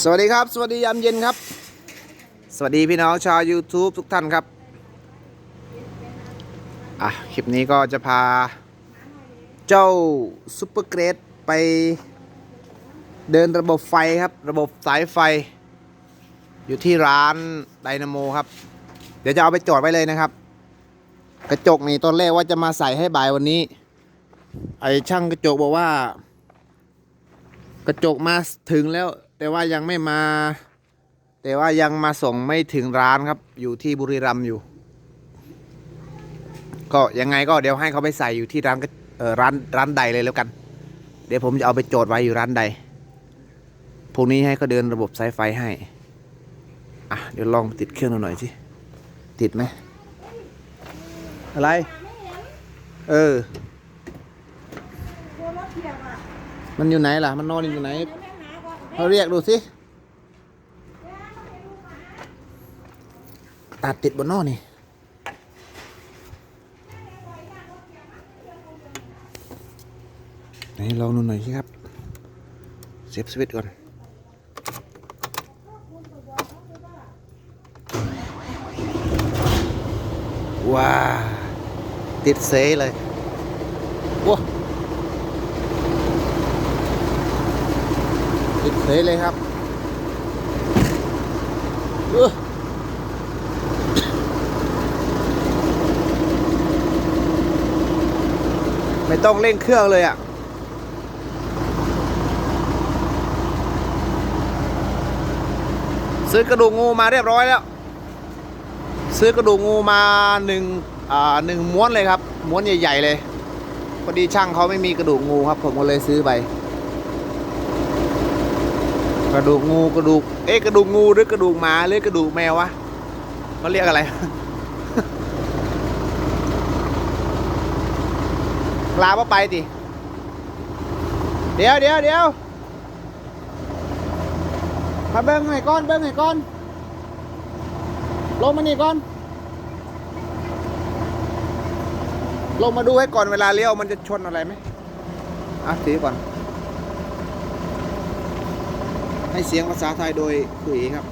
สวัสดีครับ สวัสดียามเย็นครับ สวัสดีพี่น้องชาว YouTube ทุกท่านครับ อะ คลิปนี้ก็จะพาเจ้าซุปเปอร์เกรดไปเดินระบบไฟครับ ระบบสายไฟ อยู่ที่ร้านไดนาโมครับ เดี๋ยวจะเอาไปจอดไว้เลยนะครับ กระจกนี่ตอนแรกว่าจะมาใส่ให้บ่ายวันนี้ ไอช่างกระจกบอกว่า กระจกมาถึงแล้ว แต่ว่ายังไม่มา แต่ว่ายังมาส่งไม่ถึงร้านครับ อยู่ที่บุรีรัมย์อยู่ ก็ยังไงก็เดี๋ยวให้เขาไปใส่อยู่ที่ร้านระเอ่อร้านร้านใดเลยแล้วกัน เดี๋ยวผมจะเอาไปโจทย์ไว้อยู่ร้านใดพวกนี้ให้เขาเดินระบบสายไฟให้ อะเดี๋ยวลองติดเครื่องดูหน่อยสิ ติดไหมอะไร เออ มันอยู่ไหนล่ะ มันนอนอยู่ไหน เขาเรียกดูสิตัดติดบนนอกนี่ไหนลองดูหน่อยสิครับ เซฟสวิตช์ก่อนว้าติดเซเลยว้า ติดเสยเลยครับไม่ต้องเร่งเครื่องเลยอะ่ะซื้อกระดูกงูมาเรียบร้อยแล้ว ซื้อกระดูกงูมาหนึ่งอ่าหนึ่งม้วนเลยครับ ม้วนใหญ่ ๆ เลย พอดีช่างเขาไม่มีกระดูกงูครับ ผมก็เลยซื้อไป กระดูกงูกระดูก เอ๊ะกระดูกงูหรือกระดูกหมาหรือกระดูกแมววะเขาเรียกอะไรลาว่าไปติเดี๋ยวเดี๋ยวเดี๋ยวมาเบิ้งให้ก้อนเบิ้งให้ก้อนลงมานี่ก่อน ลงมาดูให้ก่อนเวลาเลี้ยวมันจะชนอะไรไหมอะถือก่อน ให้เสียงภาษาไทยโดยคุยครับ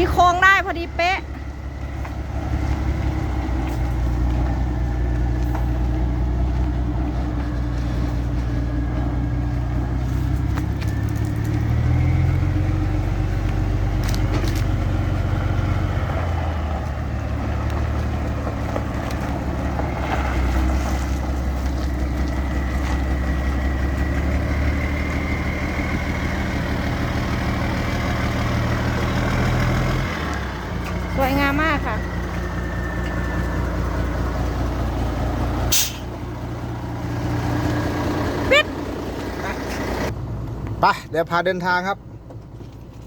ีโค้งได้พอดีเป๊ะ ยงามมากค่ะ ปิดไปเดี๋ยวพาเดินทางครับ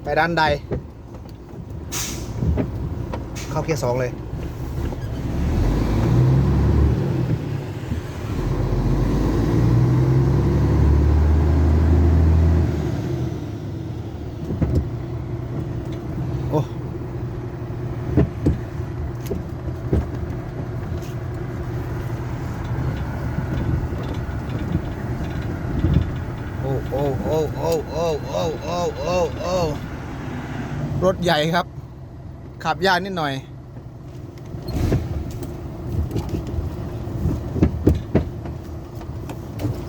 ไปด้านใด เข้าเกียร์สองเลย รถใหญ่ครับ ขับยากนิดหน่อย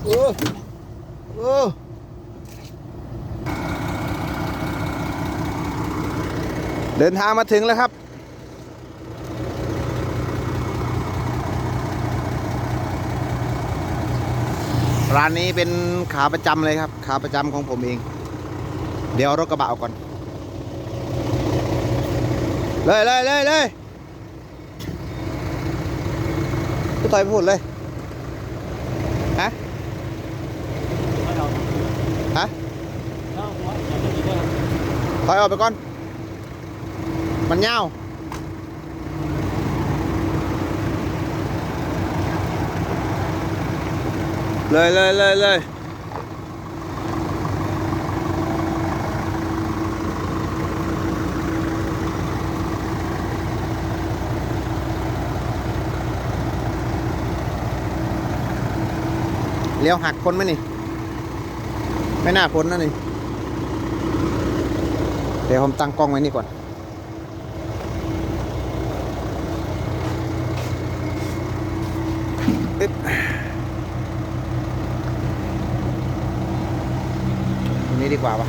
โอ้โอเดินทางมาถึงแล้วครับ ร้านนี้เป็นขาประจำเลยครับ ขาประจำของผมเอง เดี๋ยวรถกระบะออกก่อน lên lên lên lên cái tay phụt lên. Hả? Hả? Thôi ở với con. Bắn nhau. Lên lên lên lên เลี้ยวหักพ้นไหมนี่ ไม่น่าพ้นนะนี่ เดี๋ยวผมตั้งกล้องไว้นี่ก่อน ตรงนี้ดีกว่าปะ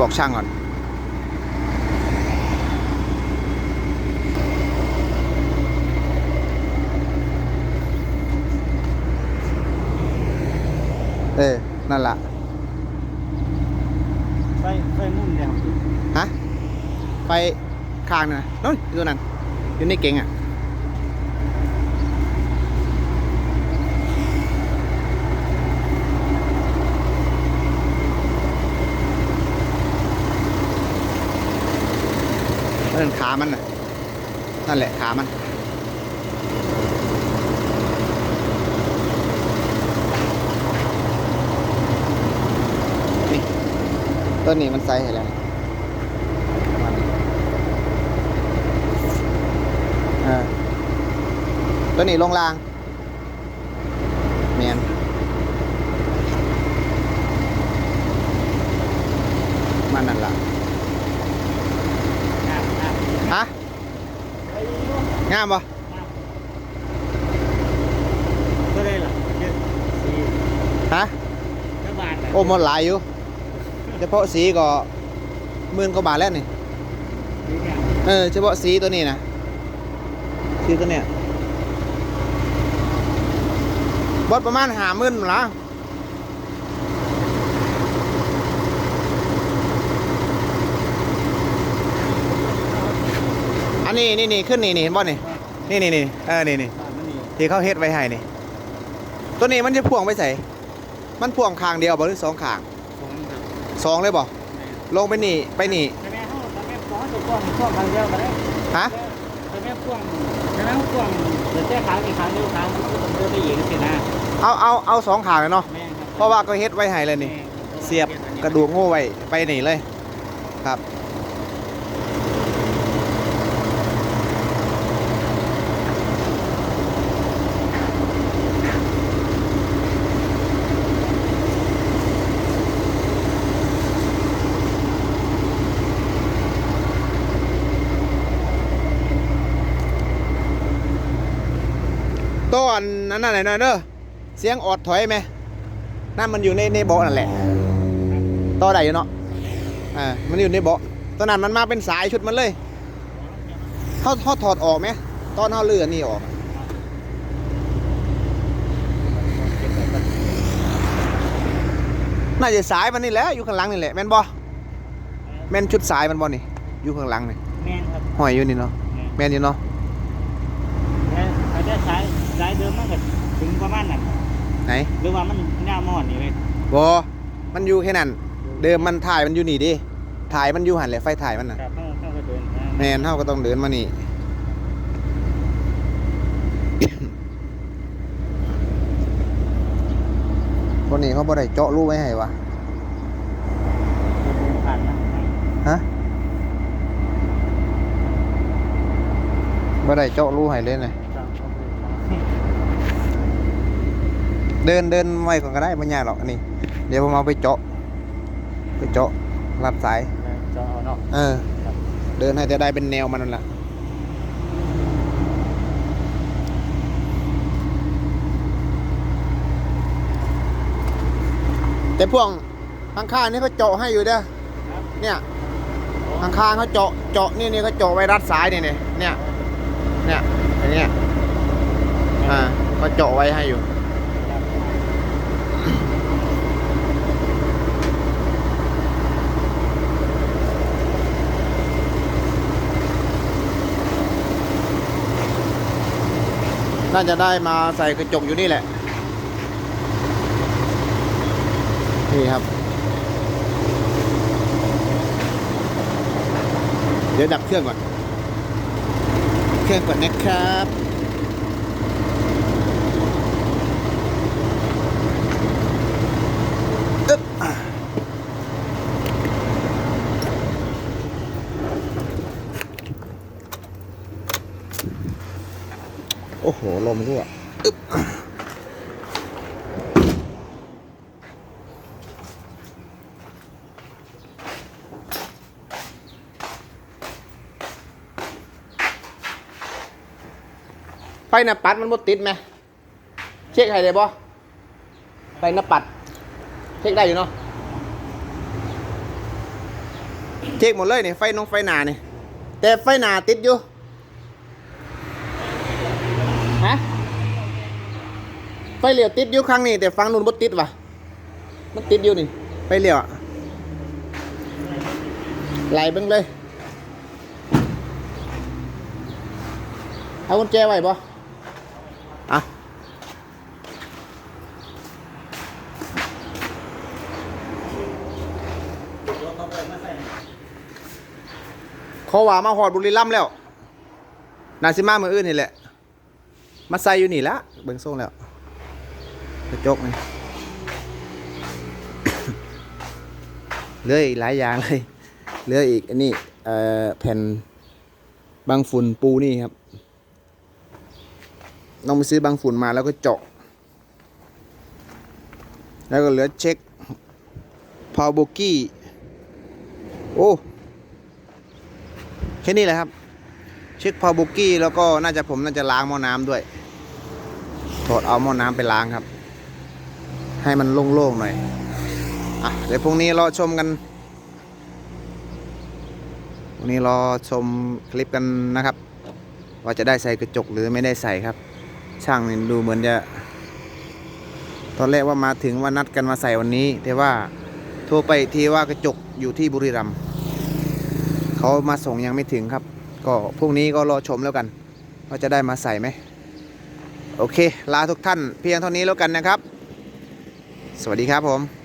บอกช่างก่อน เออ นั่นละไฟไฟมุ่งเนี่ยฮะไปข้างหนะนู้นอยู่ตัวนั้นอยู่ในเก๋งอะ นั่นขามันนั่นแหละขามันนี่ต้นนี้มันไซส์อะไรตัวนี้ลงล่างเมียนมันนั่นแหละ งามปะก็ได้ล่ะเจ็ดสี่ฮะรัฐบาลน่ะโอ้มันหลายอยู่เฉพาะสีก็หมื่นกว่าบาทแล้วนี่นี่เนี่ยเออเฉพาะสีตัวนี้นะสีตัวเนี้ยบดประมาณหาหมื่นละ อันนี้นี่นี่ขึ้นนี่นี่เห็นบ่นี่นี่นี่นี่เออนี่นี่บ้านมันนี่ที่เขาเฮ็ดไว้ให้นี่ ตัวนี้มันจะพ่วงไปใส่มันพ่วงข้างเดียวบ่หรือสองข้างของครับสองเลยบ่ลงไปนี่ไปนี่แต่แม่เขาแต่แม่พ่วงตัวพ่วงพ่วงทางเดียวกันเลยฮะแต่แม่พ่วงแต่แม่พ่วงเดี๋ยวแจ้ขางอีกครั้งเดียวครั้งมันก็ต้องเดินไปอีกสินะเอาเอาเอาสองข้างเลยเนาะแม่ครับเพราะว่าก็เฮ็ดไว้ให้เลยนี่ เสียบกระดูกโง่ไว้ไปนี่เลย ครับ ต้ นนั้นน่ะไหนหน่อยเด้อเสียงออดถอยไหมนั่นมันอยู่ในในเบาะนั่นแหละต่อได้อยู่เนาะอ่ามันอยู่ในเบาะตอนนั้นมันมาเป็นสายชุดมันเลยเขาเขาถอดออกไหมตอนเขาเลื่อนนี่ออกน่าจะสายมันนี่แหละอยู่ข้างหลังนี่แหละแมนบ่แมนชุดสายมันบ่นี่ อยู่ข้างหลังนี่แมนครับหอยอยู่นี่เนาะแมนอยู่เนาะแม่เขาจะใช้ใช้เดิมมันก็ถึง ประมาณนั้นไหนหรือว่ามันหน้ามอดนี่เลยบ่มันอยู่แค่นั้น เดิมมันถ่ายมันอยู่นี่ดิถ่ายมันอยู่หันแหละไฟถ่ายมันน่ะครับเข้าเข้าก็เดินแมนเท่าก็ต้องเดินมานี่ คนนี้เขาบ่ได้เจาะรูไว้ให้วะผ่านนะฮะบ่ได้เจาะรูให้เลยนะ เดินเดินไว้ก่อนก็ได้ไม่ยากหรอกอันนี้เดี๋ยวผมเอาไปเจาะ ไปเจาะรับสายจะเอาเนาะเออ เดินให้จะได้เป็นแนวมันนั่นแหละแต่พวกข้างๆนี่เขาเจาะให้อยู่เด้อเนี่ยข้างๆเขาเจาะเจาะนี่นี่เขาเจาะไว้รัดสายนี่นี่เนี่ยเนี่ยอันเนี้ยอ่าเขาเจาะไว้ให้อยู่ น่าจะได้มาใส่กระจกอยู่นี่แหละ นี่ครับ เดี๋ยวดับเครื่องก่อน เครื่องก่อนนะครับ อ้โห ลมรั่วอึ๊บไฟหน้าปัดมันบ่ติดไหม เช็คให้ได้บ่ไฟหน้าปัด เช็คได้อยู่เนาะ เช็คหมดเลยนี่ไฟน้องไฟหนานี่แต่ไฟหนาติดอยู่ ฮะ ไฟเหลียวติดอยู่ครั้งนี้แต่ฟังนู่นบ่ติดว่ะมันติดอยู่นี่ไฟเหลียวอะไหลเบิ่งเลย เอากุญแจไว้บ่อะเขาว่ามาหอดบุรีรัมย์แล้ว นาซิมามืออื่นนี่แหละ มาใส่อยู่นี่ละเบิ่งส่งแล้ว กระจกนี่เหลืออีกหลายอย่างเลยเหลืออีกอันนี้แผ่นบางฝุ่นปูนี่ครับต้องไปซื้อบางฝุ่นมาแล้วก็เจาะ แล้วก็เหลือเช็คพาวโบกี้โอ้แค่นี้แหละครับ เช็คพาวโบกี้แล้วก็น่าจะผมน่าจะล้างหม้อน้ำด้วยถอดเอาหม้อน้ำไปล้างครับ ให้มันโล่งๆหน่อยอะเดี๋ยวพรุ่งนี้รอชมกันพรุ่งนี้รอชมคลิปกันนะครับ ว่าจะได้ใส่กระจกหรือไม่ได้ใส่ครับ ช่างนี่ดูเหมือนจะ ตอนแรกว่ามาถึงว่านัดกันมาใส่วันนี้ แต่ว่าโทรไปทีว่ากระจกอยู่ที่บุรีรัมย์เขามาส่งยังไม่ถึงครับ ก็พรุ่งนี้ก็รอชมแล้วกัน ว่าจะได้มาใส่ไหมโอเค ลาทุกท่านเพียงเท่านี้แล้วกันนะครับ สวัสดีครับผม